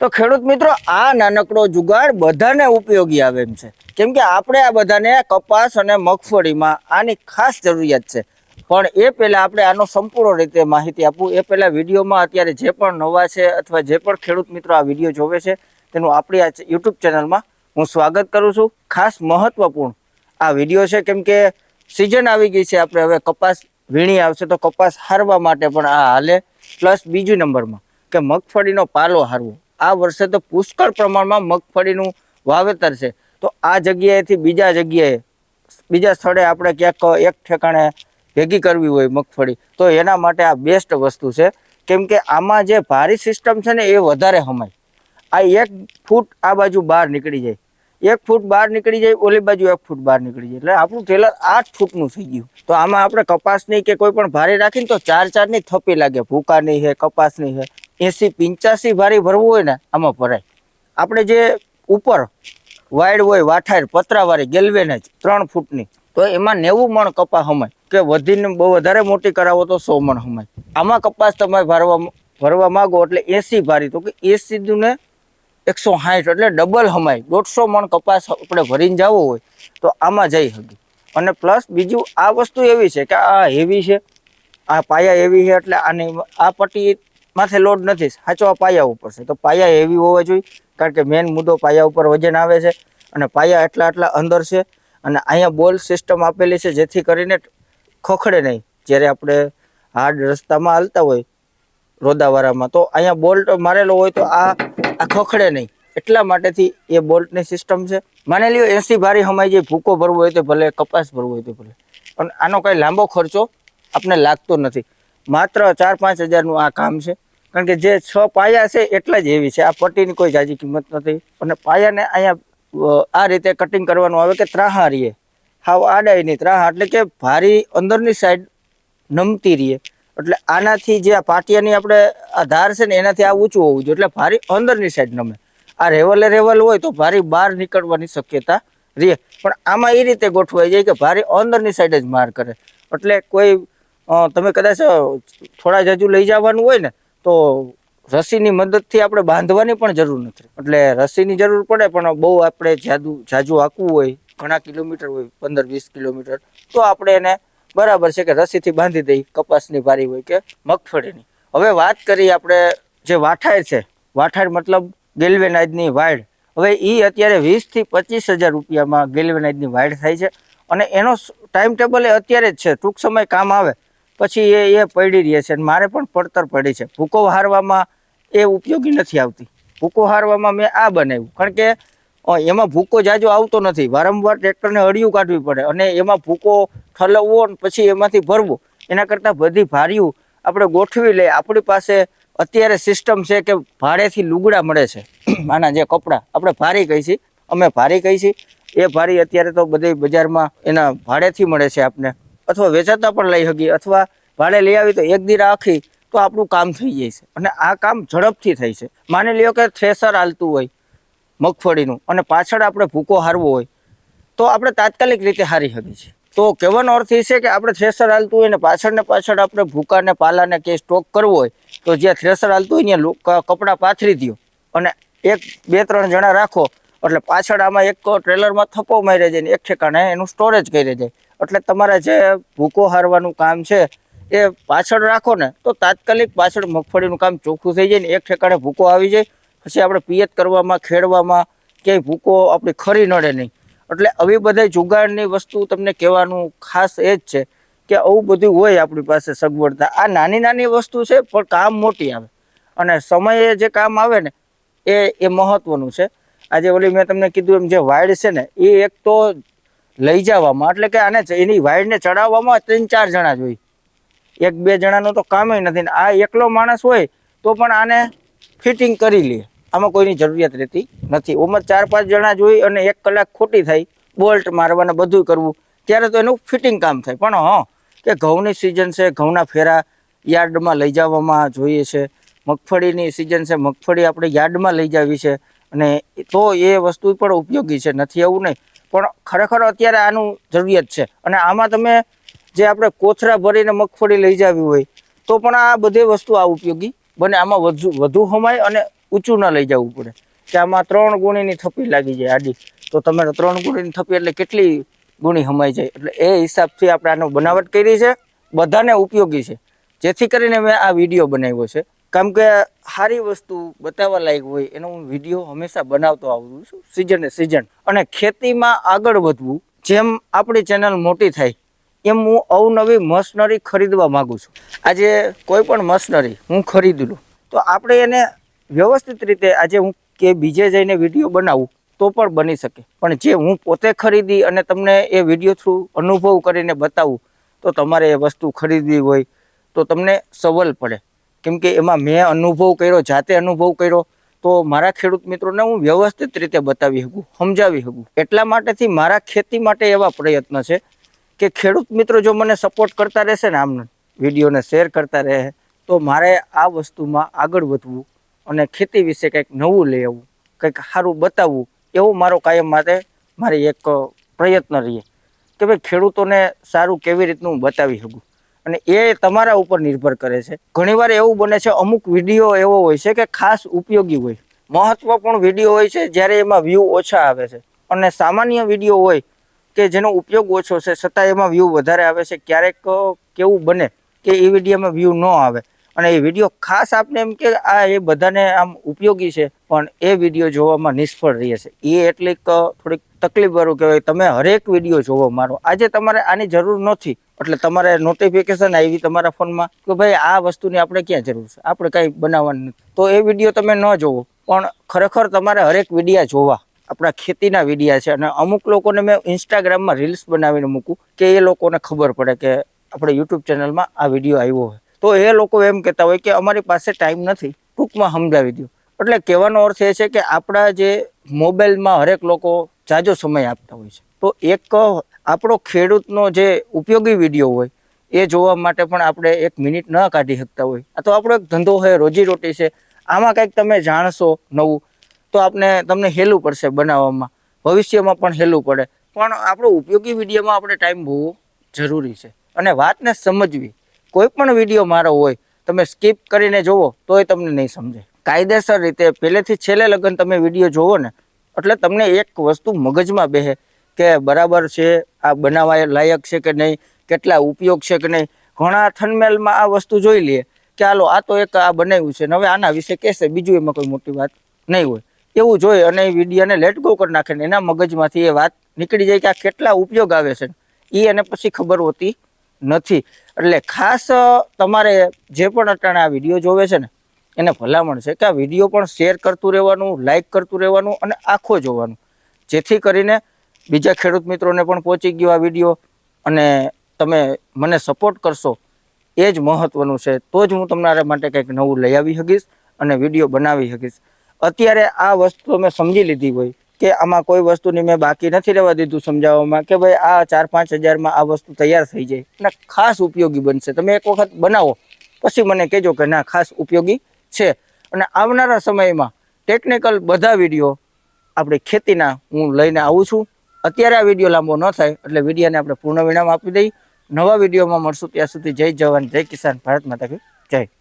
તો ખેડૂત મિત્રો, આ નાનકડો જુગાડ બધાને ઉપયોગી આવે એમ છે. કેમ કે આપણે આ બધાને કપાસ અને મગફળીમાં આની ખાસ જરૂરિયાત છે. પણ એ પહેલાં આપણે આનો સંપૂર્ણ રીતે માહિતી આપવું. એ પહેલાં વિડીયોમાં અત્યારે જે પણ નવા છે અથવા જે પણ ખેડૂત મિત્રો આ વીડિયો જોવે છે, તેનું આપણી આ યુટ્યુબ ચેનલમાં હું સ્વાગત કરું છું. ખાસ મહત્વપૂર્ણ આ વીડિયો છે, કેમ કે સિઝન આવી ગઈ છે, આપણે હવે કપાસ વીણી આવશે તો કપાસ હારવા માટે પણ આ હાલે. પ્લસ બીજું નંબરમાં કે મગફળીનો પાલો હારવો. આ વર્ષે તો પુષ્કળ પ્રમાણમાં મગફળીનું વાવેતર છે. તો આ જગ્યાએથી બીજા જગ્યાએ, બીજા સ્થળે આપણે ક્યાંક એક ઠેકાણે ભેગી કરવી હોય મગફળી, તો એના માટે આ બેસ્ટ વસ્તુ છે. કેમ કે આમાં જે ભારી સિસ્ટમ છે ને એ વધારે હમાય. આ એક ફૂટ આ બાજુ બહાર નીકળી જાય. એક ફૂટ બહાર નીકળી જાય, ઓલી બાજુ એક ફૂટ બહાર નીકળી જાય. એટલે આપણું ટ્રેલર આઠ ફૂટનું થઈ ગયું. તો આમાં આપણે કપાસની કે કોઈ પણ ભારે રાખીને તો ચાર ચારની થપ્પી લાગે. ભૂકાની છે કપાસની છે એસી પંચ્યાસી ભારી ભરવું હોય ને, આમાં ભરાય. આપણે જે ઉપર વાઇડ હોય, વાઠાર, પતરાવાળી ગેલ્વેનેજ ત્રણ ફૂટની. તો એમાં નેવું મણ કપા હમાય કે વધીને બહુ વધારે મોટી કરાવો તો સો મણ હમાય આમાં કપાસ તમે ભરવા ભરવા માંગો એટલે એસી ભારી. તો કે એસી ને એકસો સાઠ એટલે ડબલ હમાય. દોઢસો મણ કપાસ આપણે ભરીને જવો હોય, તો આમાં જઈ શકીએ અને પ્લસ બીજું આ વસ્તુ એવી છે કે આ હેવી છે, આ પાયા હેવી છે એટલે આની આ પટ્ટી માથે લોડ નથી, સાચો આ પાયા ઉપર છે. તો પાયા હેવી હોવા જોઈએ, કારણ કે મેન મુદ્દો પાયા ઉપર વજન આવે છે અને પાયા એટલા એટલા અંદર છે અને અહીંયા બોલ સિસ્ટમ આપેલી છે જેથી કરીને ખોખડે નહીં. જ્યારે આપણે હાર્ડ રસ્તામાં હાલતા હોય રોદાવાળામાં, તો અહીંયા બોલ્ટ મારેલો હોય તો આ આ ખોખડે નહીં. એટલા માટેથી એ બોલ્ટની સિસ્ટમ છે. માની લ્યો, એસી ભારી હમાઈ જાય ભૂકો ભરવો હોય તો ભલે કપાસ ભરવો હોય તો ભલે. પણ આનો કંઈ લાંબો ખર્ચો આપણે લાગતો નથી. માત્ર ચાર પાંચ હજારનું આ કામ છે. કારણ કે જે છ પાયા છે એટલા જ એવી છે. આ પટ્ટીની કોઈ જાજી કિંમત નથી. અને પાયાને અહીંયા આ રીતે કટિંગ કરવાનું આવે કે ત્રાહા રહીએ હાવ આડાય નહીં ત્રાહા, એટલે કે ભારી અંદરની સાઈડ નમતી રહીએ. એટલે આનાથી જે આ પાટિયાની આપણે આ ધાર છે ને, એનાથી આ ઊંચું હોવું જોઈએ. એટલે ભારી અંદરની સાઈડ નમે. આ રેવલે રેવલ હોય તો ભારી બહાર નીકળવાની શક્યતા રહે. પણ આમાં એ રીતે ગોઠવાઈ જાય કે ભારી અંદરની સાઈડ જ માર કરે. એટલે કોઈ તમે કદાચ થોડા જ હજુ લઈ જવાનું હોય ને, તો રસીની મદદથી આપણે બાંધવાની પણ જરૂર નથી. એટલે રસીની જરૂર પડે, પણ બહુ આપણે જાદુ, જાજુ આંકવું હોય, ઘણા કિલોમીટર હોય, પંદર, વીસ કિલોમીટર, તો આપણે એને બરાબર છે કે રસીથી બાંધી દઈ કપાસની ભારી હોય કે મગફળીની. હવે વાત કરીએ આપણે જે વાઠાર છે. વાઠાર મતલબ ગેલ્વેનાઇઝની વાઇડ હવે એ અત્યારે વીસથી પચીસ હજાર રૂપિયામાં ગેલ્વેનાઇઝની વાઇડ થાય છે. અને એનો ટાઈમ ટેબલ એ અત્યારે જ છે. ટૂંક સમય કામ આવે. પછી એ એ પડી રહે છે અને મારે પણ પડતર પડી છે. ભૂકો હારવામાં એ ઉપયોગી નથી આવતી. ભૂકો હારવામાં મેં આ બનાવ્યું. કારણ કે એમાં ભૂકો જાજો આવતો નથી. વારંવાર ટ્રેક્ટરને અડિયું કાઢવી પડે અને એમાં ભૂકો ઠલવવો પછી એમાંથી ભરવો. એના કરતાં બધી ભાર્યું આપણે ગોઠવી લઈએ આપણી પાસે અત્યારે સિસ્ટમ છે કે ભાડેથી લુગડા મળે છે. આના જે કપડાં. આપણે ભારી કહી છીએ અમે ભારી કહી છીએ એ ભારી અત્યારે તો બધી બજારમાં એના ભાડેથી મળે છે આપને. અથવા વેચાતા પણ લઈ શકીએ. અથવા ભાડે લઈ આવી તો એક દી રાખી તો આપણું કામ થઈ જાય છે. અને આ કામ ઝડપથી થાય છે. માની લ્યો કે થ્રેસર હાલતું હોય. મગફળીનું અને પાછળ આપણે ભૂકો હારવો હોય, તો આપણે તાત્કાલિક રીતે હારી શકીએ છીએ. તો કહેવાનો અર્થ એ છે કે આપણે થ્રેસર હાલતું હોય ને પાછળ ને પાછળ આપણે ભૂકાને, પાલાને કે સ્ટોક કરવો હોય, તો જ્યાં થ્રેસર હાલતું હોય ત્યાં કપડાં પાથરી દો અને એક, બે, ત્રણ જણા રાખો, એટલે પાછળ આમાં એક ટ્રેલરમાં થપ્પો મારી જાય ને એક ઠેકાણે એનું સ્ટોરેજ કરી જાય એટલે તમારે જે ભૂકો હારવાનું કામ છે એ પાછળ રાખો ને, તો તાત્કાલિક પાછળ મગફળીનું કામ ચોખ્ખું થઈ જાય ને એક ઠેકાણે ભૂકો આવી જાય પછી આપણે પિયત કરવામાં, ખેડવામાં ક્યાંય ભૂકો આપણી ખરી નડે નહીં. એટલે આવી બધાય જુગાડની વસ્તુ તમને કહેવાનું ખાસ એ જ છે કે આવું બધું હોય આપણી પાસે સગવડતા. આ નાની નાની વસ્તુ છે, પણ કામ મોટી આવે. અને સમયે જે કામ આવે ને, એ એ મહત્વનું છે. આજે ઓલી મેં તમને કીધું એમ જે વાઇડ છે ને, એ એક તો લઈ જવામાં, એટલે કે આને એની વાઇડને ચડાવવામાં ત્રણ ચાર જણા જોઈએ એક બે જણાનું તો કામ નથી ને, આ એકલો માણસ હોય તો પણ આને ફિટિંગ કરી લે. આમાં કોઈની જરૂરિયાત રહેતી નથી. ઉંમર ચાર પાંચ જણા જોઈ અને એક કલાક ખોટી થાય બોલ્ટ મારવાને બધું કરવું, ત્યારે તો એનું ફિટિંગ કામ થાય. પણ હં, કે ઘઉંની સિઝન છે, ઘઉંના ફેરા યાર્ડમાં લઈ જવામાં જોઈએ છે. મગફળીની સિઝન છે, મગફળી આપણે યાર્ડમાં લઈ જવી છે. અને તો એ વસ્તુ પણ ઉપયોગી છે, નથી એવું નહીં. પણ ખરેખર અત્યારે આનું જરૂરિયાત છે. અને આમાં તમે જે આપણે કોથરા ભરીને મગફળી લઈ જવી હોય, તો પણ આ બધી વસ્તુ આ ઉપયોગી બને આમાં વધુ વધુ હમાય અને ઊંચું ન લઈ જવું પડે. કે આમાં ત્રણ ગુણીની થપ્પી લાગી જાય આડી. તો તમારે ત્રણ ગુણીની થપ્પી એટલે કેટલી ગુણી હમાઈ જાય? એટલે એ હિસાબથી આપણે આનો બનાવટ કરી છે, બધાને ઉપયોગી છે. જેથી કરીને મેં આ વીડિયો બનાવ્યો છે. કારણ કે સારી વસ્તુ બતાવવા લાયક હોય એનો હું વીડિયો હંમેશા બનાવતો આવું છું. સિઝને સિઝન. અને ખેતીમાં આગળ વધવું, જેમ આપણી ચેનલ મોટી થાય એમ હું અવનવી મશનરી ખરીદવા માગું છું. આજે કોઈ પણ મશનરી હું ખરીદી તો આપણે એને વ્યવસ્થિત રીતે આજે હું કે બીજે જઈને વીડિયો બનાવું તો પણ બની શકે. પણ જે હું પોતે ખરીદી અને તમને એ વીડિયો થ્રુ અનુભવ કરીને બતાવું, તો તમારે એ વસ્તુ ખરીદવી હોય તો તમને સવલ પડે. કેમ કે એમાં મેં અનુભવ કર્યો, જાતે અનુભવ કર્યો, તો મારા ખેડૂત મિત્રોને હું વ્યવસ્થિત રીતે બતાવી શકું, સમજાવી શકું. એટલા માટેથી મારા ખેતી માટે એવા પ્રયત્ન છે કે ખેડૂત મિત્રો જો મને સપોર્ટ કરતા રહેશે ને આમ વિડીયોને શેર કરતા રહે, તો મારે આ વસ્તુમાં આગળ વધવું અને ખેતી વિશે કંઈક નવું લઈ આવવું, કંઈક સારું બતાવવું, એવો મારો કાયમ માટે મારી એક પ્રયત્ન રહીએ કે ભાઈ ખેડૂતોને સારું કેવી રીતનું બતાવી શકું. અને એ તમારા ઉપર નિર્ભર કરે છે. ઘણીવાર એવું બને છે, અમુક વીડિયો એવો હોય છે કે ખાસ ઉપયોગી હોય. મહત્વપૂર્ણ વીડિયો હોય છે, જ્યારે એમાં વ્યૂ ઓછા આવે છે. અને સામાન્ય વીડિયો હોય કે જેનો ઉપયોગ ઓછો છે, છતાં એમાં વ્યૂ વધારે આવે છે, ક્યારેક કેવું બને કે એ વિડીયોમાં વ્યૂ ન આવે. અને એ વીડિયો ખાસ આપને એમ કે આ એ બધાને આમ ઉપયોગી છે, પણ એ વીડિયો જોવામાં નિષ્ફળ રહે છે. એ એટલીક થોડીક તકલીફવાળું કહેવાય. તમે હરેક વીડિયો જોવો મારો. આજે તમારે આની જરૂર નથી. એટલે તમારે નોટિફિકેશન આવી તમારા ફોનમાં કે ભાઈ આ વસ્તુની આપણે ક્યાં જરૂર છે? આપણે કાંઈ બનાવવાનું નથી. તો એ વીડિયો તમે ન જોવો. પણ ખરેખર તમારે હરેક વિડીયા જોવા. આપણા ખેતીના વિડીયા છે અને અમુક લોકોને મેં ઇન્સ્ટાગ્રામમાં રીલ્સ બનાવીને મૂકું કે એ લોકોને ખબર પડે કે આપણે યુટ્યુબ ચેનલમાં આ વીડિયો આવ્યો હોય. તો એ લોકો એમ કહેતા હોય કે અમારી પાસે ટાઈમ નથી, ટૂંકમાં સમજાવી દો એટલે કહેવાનો અર્થ એ છે કે આપણા જે મોબાઈલમાં હરેક લોકો જાજો સમય આપતા હોય છે. તો એક આપણો ખેડૂતનો જે ઉપયોગી વીડિયો હોય, એ જોવા માટે પણ આપણે એક મિનિટ ન કાઢી શકતા હોય. આ તો આપણો એક ધંધો હોય, રોજીરોટી છે. આમાં કંઈક તમે જાણશો નવું તો આપણે તમને હેલું પડશે બનાવવામાં. ભવિષ્યમાં પણ હેલું પડે. પણ આપણો ઉપયોગી વિડીયોમાં આપણે ટાઈમ બહુ જરૂરી છે. અને વાતને સમજવી. કોઈ પણ વીડિયો મારો હોય, તમે સ્કીપ કરીને જોવો, તોય તમને નહીં સમજે કાયદેસર રીતે પહેલેથી છેલ્લે લગન તમે વીડિયો જોવો ને, એટલે તમને એક વસ્તુ મગજમાં બેહે કે બરાબર છે, આ બનાવવા લાયક છે કે નહીં, કેટલા ઉપયોગ છે કે નહીં. ઘણા થનમેલમાં આ વસ્તુ જોઈ લઈએ કે, હાલો, આ તો એક આ બનાવ્યું છે ને, હવે આના વિશે કહેશે, બીજું એમાં કોઈ મોટી વાત નહીં હોય. એવું જોઈ અને એ વિડીયાને લેટ ગો કરી નાખે ને એના મગજમાંથી એ વાત નીકળી જાય કે આ કેટલા ઉપયોગ આવે છે. એ એને પછી ખબર હોતી નથી. એટલે ખાસ તમારે જે પણ અટાણે આ વીડિયો જોવે છે ને, એને ભલામણ છે કે આ વીડિયો પણ શેર કરતું રહેવાનું લાઇક કરતું રહેવાનું અને આખો જોવાનું. જેથી કરીને બીજા ખેડૂત મિત્રોને પણ પહોંચી ગયો આ વીડિયો અને તમે મને સપોર્ટ કરશો. એ જ મહત્વનું છે. તો જ હું તમારા માટે કંઈક નવું લઈ આવી શકીશ અને વીડિયો બનાવી શકીશ. અત્યારે આ વસ્તુ મેં સમજી લીધી હોય કે આમાં કોઈ વસ્તુની મેં બાકી નથી રહેવા દીધું સમજાવવામાં કે ભાઈ આ ચાર પાંચ હજારમાં આ વસ્તુ તૈયાર થઈ જાય. અને ખાસ ઉપયોગી બનશે. તમે એક વખત બનાવો, પછી મને કહેજો કે ના, ખાસ ઉપયોગી છે. અને આવનારા સમયમાં ટેકનિકલ બધા વીડિયો આપણી ખેતીના હું લઈને આવું છું. અત્યારે આ વીડિયો લાંબો ન થાય, એટલે વિડીયોને આપણે પૂર્ણ વિરામ આપી દઈ નવા વિડીયોમાં મળશું. ત્યાં સુધી જય જવાન, જય કિસાન, ભારત માતા કે જય.